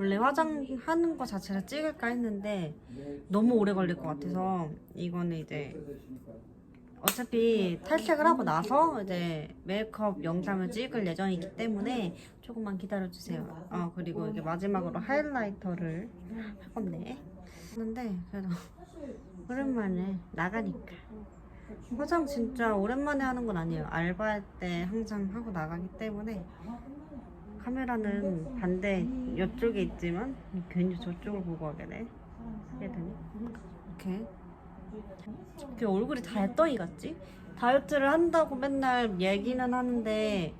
원래 화장하는 거 자체를 찍을까 했는데 너무 오래 걸릴 것 같아서 이거는 이제 어차피 탈색을 하고 나서 이제 메이크업 영상을 찍을 예정이기 때문에 조금만 기다려주세요. 어 그리고 이게 마지막으로 하이라이터를 할 건데 근데 그래도 오랜만에 나가니까 화장 진짜 오랜만에 하는 건 아니에요. 알바할 때 항상 하고 나가기 때문에 카메라는 반대 이쪽에 있지만 괜히 저쪽을 보고 하게 돼. 하게 되네. 이렇게. 이렇게 얼굴이 달덩이 같지? 다이어트를 한다고 맨날 얘기는 하는데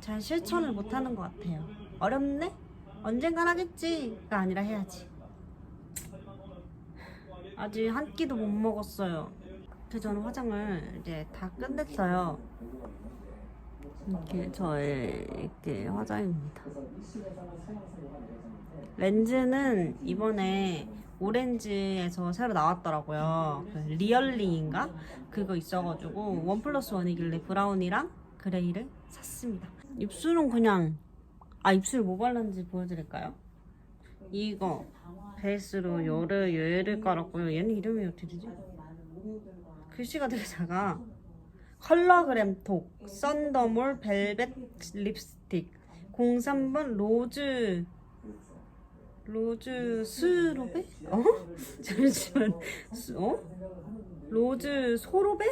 잘 실천을 못 하는 것 같아요. 어렵네? 언젠간 하겠지가 아니라 해야지. 아직 한 끼도 못 먹었어요. 저는 화장을 이제 다 끝냈어요. 이렇게 저의 이렇게 화장입니다. 렌즈는 이번에 오렌지에서 새로 나왔더라고요. 그 리얼링인가? 그거 있어가지고 원 플러스 원이길래 브라운이랑 그레이를 샀습니다. 입술은 그냥 아 입술 뭐 발랐는지 보여드릴까요? 이거 베이스로 열을 얘를 깔았고요. 얘는 이름이 어떻게 되지? 글씨가 되게 작아. 컬러그램 톡 썬더몰 벨벳 립스틱 03번 로즈 로즈 스로베? 어? 잠시만 스- 어? 로즈 소로베?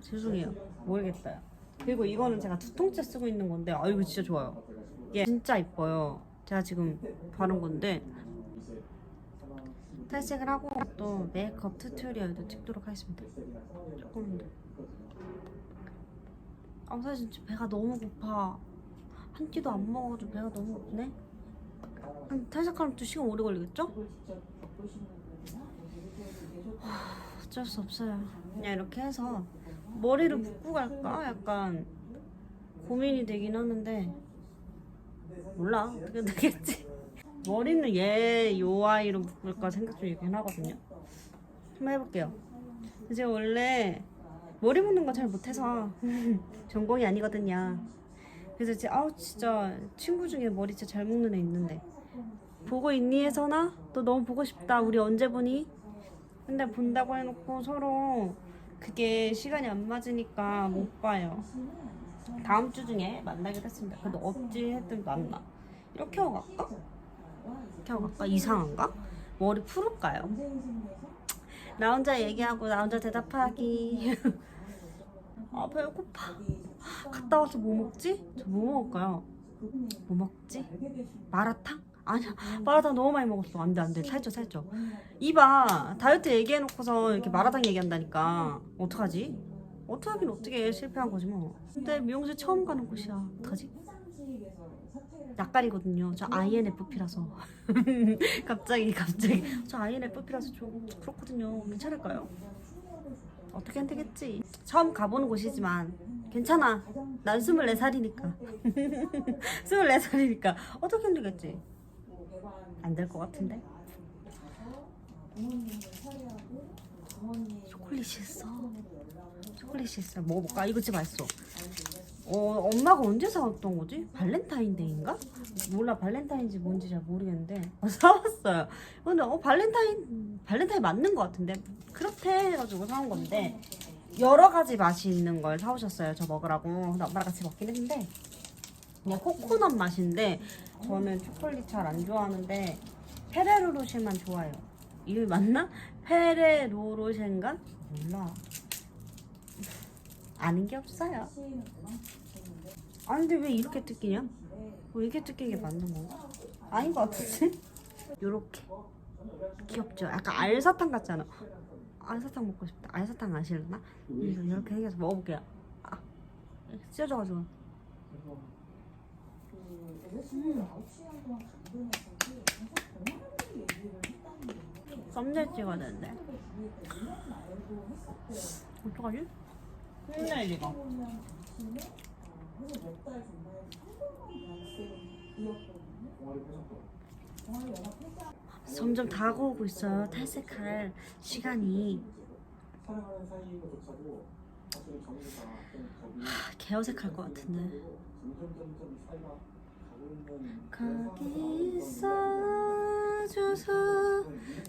죄송해요 모르겠어요 그리고 이거는 제가 두 통째 쓰고 있는 건데 아 이거 진짜 좋아요 이게 진짜 이뻐요 제가 지금 바른 건데 탈색을 하고 또 메이크업 튜토리얼도 찍도록 하겠습니다 조금 더 아, 사실 진짜 배가 너무 고파. 한 끼도 안 먹어가지고 배가 너무 고프네. 한 탈색하면 또 시간 오래 걸리겠죠? 하, 어쩔 수 없어요. 그냥 이렇게 해서 머리를 묶고 갈까? 약간 고민이 되긴 하는데 몰라. 어떻게 되겠지? 머리는 얘 요 아이로 묶을까 생각 중이긴 하거든요. 한번 해볼게요. 제가 원래 머리 묶는 거잘 못해서 전공이 아니거든요. 그래서 이제 아우 진짜 친구 중에 머리 진짜 잘 묶는 애 있는데 보고 있니 해서나 또 너무 보고 싶다. 우리 언제 보니? 근데 본다고 해놓고 서로 그게 시간이 안 맞으니까 못 봐요. 다음 주 중에 만나기로 했습니다. 그래도 없지 했더니 만나. 이렇게 하고 갈까? 이렇게 하고 갈까? 이상한가? 머리 풀을까요? 나 혼자 얘기하고 나 혼자 대답하기. 아 배고파. 갔다 와서 뭐 먹지? 저 뭐 먹을까요? 뭐 먹지? 마라탕? 아니야 마라탕 너무 많이 먹었어 안돼 안돼 살쪄 살쪄 이봐 다이어트 얘기해놓고서 이렇게 마라탕 얘기한다니까 어떡하지? 어떡하긴 어떻게 실패한 거지 뭐 근데 미용실 처음 가는 곳이야 어떡하지? 약갈이거든요. 저 INFP라서. 갑자기 갑자기. 저 INFP라서 좀 그렇거든요. 괜찮을까요? 어떻게 안 되겠지? 처음 가보는 곳이지만 괜찮아. 난 24살이니까. 24살이니까. 어떻게 힘들겠지? 안 될 것 같은데? 초콜릿이 있어? 초콜릿이 있어. 먹어볼까? 이거 진짜 맛있어 어, 엄마가 언제 사왔던 거지? 발렌타인데이인가? 몰라 발렌타인인지 뭔지 잘 모르겠는데. 어, 사왔어요. 근데 어 발렌타인 발렌타인 맞는 것 같은데. 그렇대 해가지고 사온 건데 여러 가지 맛이 있는 걸 사오셨어요 저 먹으라고. 근데 엄마랑 같이 먹긴 했는데. 그냥 코코넛 맛인데 저는 초콜릿 잘 안 좋아하는데 페레로로쉐만 좋아요. 이름이 맞나? 페레로로쉐인가? 몰라. 아는 게 없어요 아 근데 왜 이렇게 뜯기냐? 뭐 이렇게 뜯기는 게 맞는 건가? 아닌 것 같은데? 요렇게 귀엽죠? 약간 알사탕 같지 않아? 알사탕 먹고 싶다 알사탕 아실나? 이거 이렇게 해서 먹어볼게요 아 찢어져가지고 썸네일 찍어야 되는데 어떡하지? 썸네일 이거 점점 다가오고 있어요. 탈색할 시간이. 하, 개어색할 것 같은데. 거기 있어줘서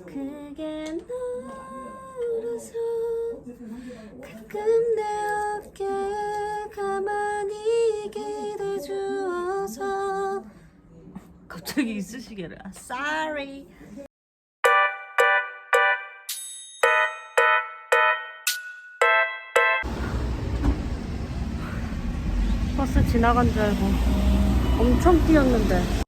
그게 너라서 가끔 내 갑자기 이쑤시개를. 아, sorry. 버스 지나간 줄 알고 엄청 뛰었는데